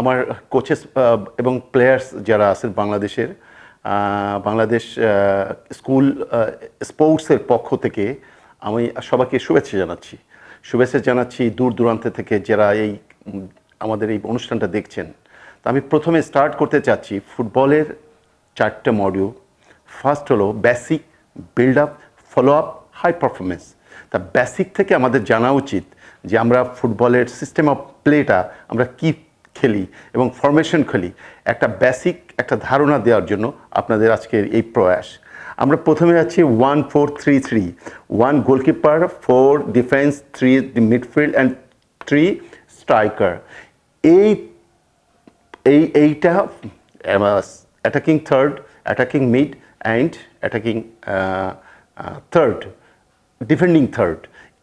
আমার কোচেস এবং প্লেয়ার্স যারা আছেন বাংলাদেশের বাংলাদেশ স্কুল স্পোর্টসের পক্ষ থেকে আমি সবাইকে শুভেচ্ছা জানাচ্ছি। শুভেচ্ছা জানাচ্ছি দূর দূরান্ত থেকে যারা এই, আমাদের এই অনুষ্ঠানটা দেখছেন। তো আমি প্রথমে স্টার্ট করতে চাচ্ছি, ফুটবলের চারটে মডিউল ফার্স্ট হলো basic build up follow up high performance তা বেসিক থেকে আমাদের জানা উচিত যে আমরা ফুটবলের সিস্টেম অফ প্লেটা আমরা কি খেলি এবং ফরমেশন খেলি, একটা বেসিক একটা ধারণা দেওয়ার জন্য আপনাদের আজকের এই প্রয়াস। আমরা প্রথমে যাচ্ছি one four three three one goalkeeper four defence three midfield and three striker এই এই, এইটা attacking third attacking mid and attacking third defending third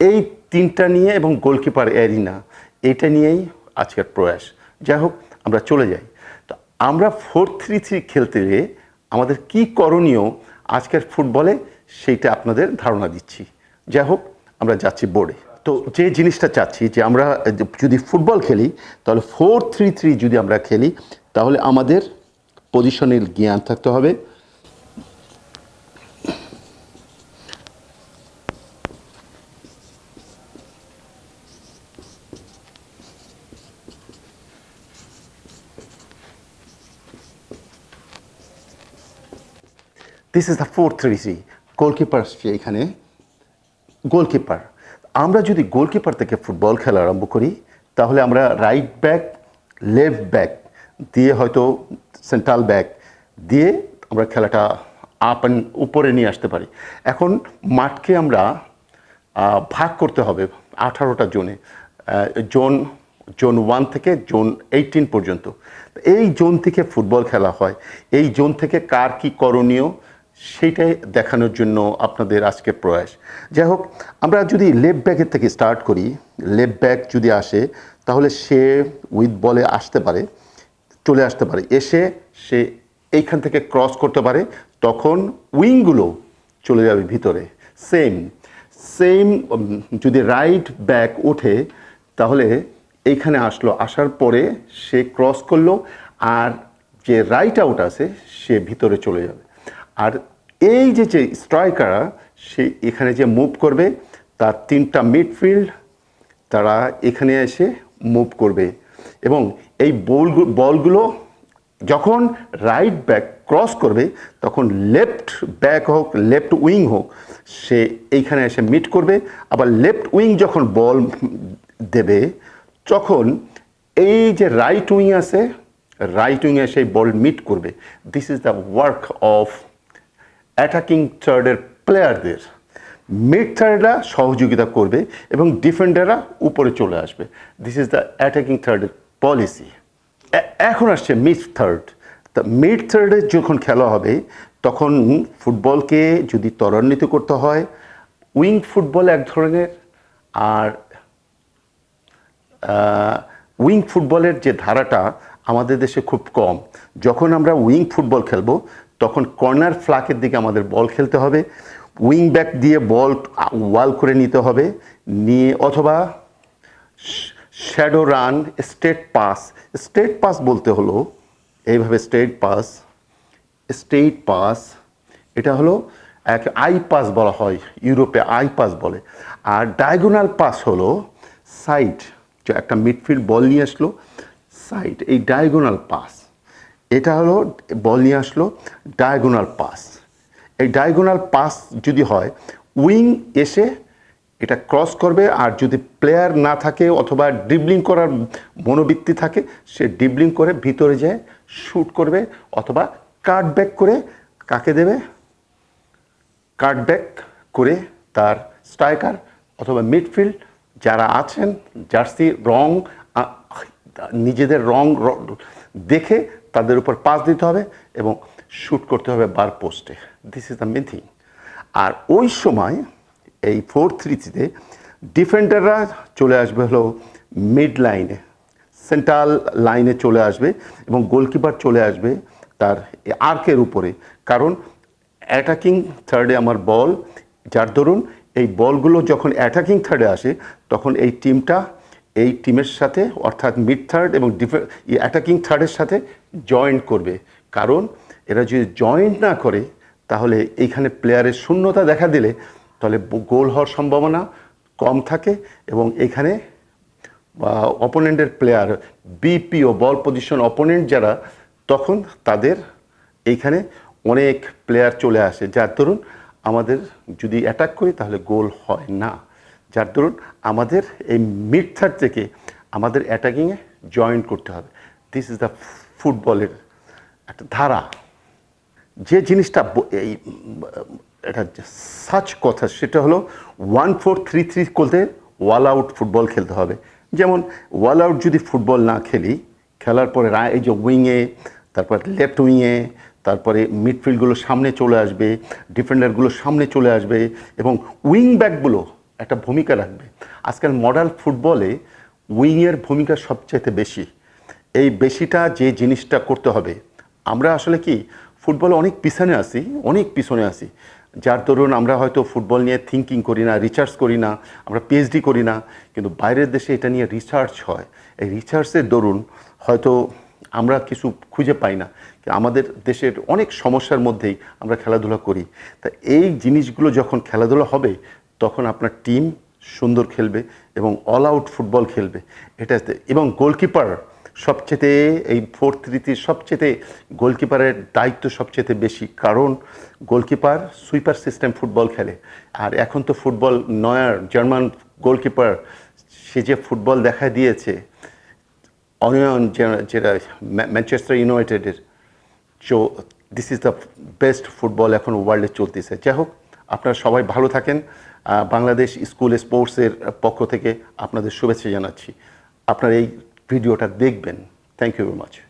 এই তিনটা নিয়ে এবং গোলকিপার এরিনা এটা নিয়েই আজকের প্রয়াস। যাই হোক, আমরা চলে যাই। তো আমরা ফোর থ্রি থ্রি খেলতে গিয়ে আমাদের কি করণীয় আজকের ফুটবলে সেইটা আপনাদের ধারণা দিচ্ছি। যাই হোক, আমরা যাচ্ছি বোর্ডে তো যে জিনিসটা চাচ্ছি যে আমরা যদি ফুটবল খেলি, তাহলে ফোর থ্রি থ্রি যদি আমরা খেলি, তাহলে আমাদের পজিশনের জ্ঞান থাকতে হবে। This is the four three three goalkeeper আসছে এখানে। গোলকিপার আমরা যদি গোলকিপার থেকে ফুটবল খেলা আরম্ভ করি, তাহলে আমরা রাইট ব্যাক লেফট ব্যাক দিয়ে হয়তো সেন্ট্রাল ব্যাক দিয়ে আমরা খেলাটা আপ অ্যান্ড উপরে নিয়ে আসতে পারি। এখন মাঠকে আমরা ভাগ করতে হবে আঠারোটা জোনে। জোন জোন ওয়ান থেকে জোন এইটিন পর্যন্ত। এই জোন থেকে ফুটবল খেলা হয়। এই জোন থেকে কার কী করণীয়? সেইটাই দেখানোর জন্য আপনাদের আজকে প্রয়াস। যাই হোক, আমরা যদি লেফট ব্যাকের থেকে স্টার্ট করি। লেফট ব্যাক যদি আসে, তাহলে সে উইথ বলে আসতে পারে, চলে আসতে পারে। এসে সে এইখান থেকে ক্রস করতে পারে, তখন উইংগুলো চলে যাবে ভিতরে। সেম সেম যদি রাইট ব্যাক ওঠে, তাহলে এইখানে আসলো, আসার পরে সে ক্রস করল, আর যে রাইট আউট আছে, সে ভিতরে চলে যাবে। আর এই যে যে স্ট্রাইকার সে এখানে যে মুভ করবে, তার তিনটা মিডফিল্ড তারা এখানে এসে মুভ করবে। এবং এই বল বলগুলো যখন রাইট ব্যাক ক্রস করবে, তখন লেফট ব্যাক হোক লেফট উইং হোক, সে এইখানে এসে মিট করবে। আবার লেফট উইং যখন বল দেবে, তখন এই যে রাইট উইং আছে রাইট উইংয়ে এসে বল মিট করবে। This is the work of attacking থার্ডের প্লেয়ারদের মিড থার্ডরা সহযোগিতা করবে এবং ডিফেন্ডাররা উপরে চলে আসবে। দিস ইজ দ্য অ্যাটাকিং থার্ডের পলিসি এখন আসছে মিড থার্ড তা মিড থার্ডে যখন খেলা হবে, তখন ফুটবলকে যদি ত্বরান্বিত করতে হয় উইং ফুটবল এক ধরনের, আর উইং ফুটবলের যে ধারাটা আমাদের দেশে খুব কম। যখন আমরা উইং ফুটবল খেলব তখন কর্নার ফ্লাকের দিকে আমাদের বল খেলতে হবে, উইং ব্যাক দিয়ে বল ওয়াল করে নিতে হবে, নিয়ে অথবা shadow run state pass. State pass বলতে হলো, এইভাবে স্টেট পাস স্টেট পাস, এটা হলো এক আই পাস বলা হয়, ইউরোপে আই পাস বলে। আর ডায়াগোনাল পাস হলো সাইড একটা মিডফিল্ড বল নিয়ে আসলো, সাইড, এই ডায়াগোনাল পাস। এটা হলো, বল নিয়ে আসলো ডায়াগোনাল পাস এই ডায়াগোনাল পাস যদি হয় উইং এসে এটা ক্রস করবে, আর যদি প্লেয়ার না থাকে অথবা ড্রিবলিং করার মনোবৃত্তি থাকে, সে ড্রিবলিং করে ভিতরে যায় শ্যুট করবে, অথবা কাট ব্যাক করে কাকে দেবে? কাট ব্যাক করে তার স্ট্রাইকার অথবা মিডফিল্ড যারা আছেন, জার্সি রং নিজেদের র- দেখে তাদের উপর পাস দিতে হবে এবং শ্যুট করতে হবে বার পোস্টে। This is the main thing আর ওই সময় এই ফোর থ্রিতে ডিফেন্ডাররা চলে আসবে হলো মিড লাইনে, সেন্ট্রাল লাইনে চলে আসবে এবং গোলকিপার চলে আসবে তার আর্কের উপরে। কারণ অ্যাটাকিং থার্ডে আমার বল, যার দরুন এই বলগুলো যখন অ্যাটাকিং থার্ডে আসে, তখন এই টিমটা এই টিমের সাথে, অর্থাৎ মিড থার্ড এবং অ্যাটাকিং থার্ডের সাথে জয়েন্ট করবে। কারণ এরা যদি জয়েন্ট না করে, তাহলে এইখানে প্লেয়ারের শূন্যতা দেখা দিলে, তাহলে গোল হওয়ার সম্ভাবনা কম থাকে এবং এখানে অপোনেন্টের প্লেয়ার বিপিও বল পজিশন অপোনেন্ট যারা, তখন তাদের এইখানে অনেক প্লেয়ার চলে আসে। যার দরুন আমাদের যদি অ্যাটাক করি, তাহলে গোল হয় না। যার দরুন আমাদের এই মিড থার্ড থেকে আমাদের অ্যাটাকিংয়ে জয়েন করতে হবে। দিস ইজ দ্য ফুটবলের একটা ধারা। যে জিনিসটা এই এটা সাচ কথা, সেটা হলো ওয়ান ফোর থ্রি থ্রি করতে ওয়াল আউট ফুটবল খেলতে হবে। যেমন ওয়াল আউট যদি ফুটবল না খেলি, খেলার পরে এই যে উইংয়ে তারপর লেফট উইংয়ে তারপরে মিডফিল্ডগুলো সামনে চলে আসবে ডিফেন্ডারগুলো সামনে চলে আসবে এবং উইং ব্যাকগুলো একটা ভূমিকা রাখবে। আজকাল মডার্ন ফুটবলে উইংয়ের ভূমিকা সবচাইতে বেশি। এই বেশিটা যে জিনিসটা করতে হবে। আমরা আসলে কি ফুটবলে অনেক পিছনে আসি অনেক পিছনে আসি যার দরুন আমরা হয়তো ফুটবল নিয়ে থিঙ্কিং করি না রিসার্চ করি না, আমরা পিএইচডি করি না, কিন্তু বাইরের দেশে এটা নিয়ে রিসার্চ হয়। এই রিসার্চের দরুন হয়তো আমরা কিছু খুঁজে পাই না। আমাদের দেশের অনেক সমস্যার মধ্যেই আমরা খেলাধুলা করি। তা এই জিনিসগুলো যখন খেলাধুলা হবে তখন আপনার টিম সুন্দর খেলবে এবং অল আউট ফুটবল খেলবে। এটাতে এবং গোলকিপার সবচেয়ে এই ফোর থ্রিতির সবচেয়ে গোলকিপারের দায়িত্ব সবচেয়ে বেশি। কারণ গোলকিপার সুইপার সিস্টেম ফুটবল খেলে। আর এখন তো ফুটবল নয়ার জার্মান গোলকিপার সে যে ফুটবল দেখা দিয়েছে, অনিয়ন যেটা ম্যা- ম্যানচেস্টার ইউনাইটেডের so this is the best football এখন ওয়ার্ল্ডে চলতেছে। যাই হোক, আপনারা সবাই ভালো থাকেন। বাংলাদেশ স্কুল স্পোর্টসের পক্ষ থেকে আপনাদের শুভেচ্ছা জানাচ্ছি। আপনারা এই ভিডিওটা দেখবেন। Thank you very much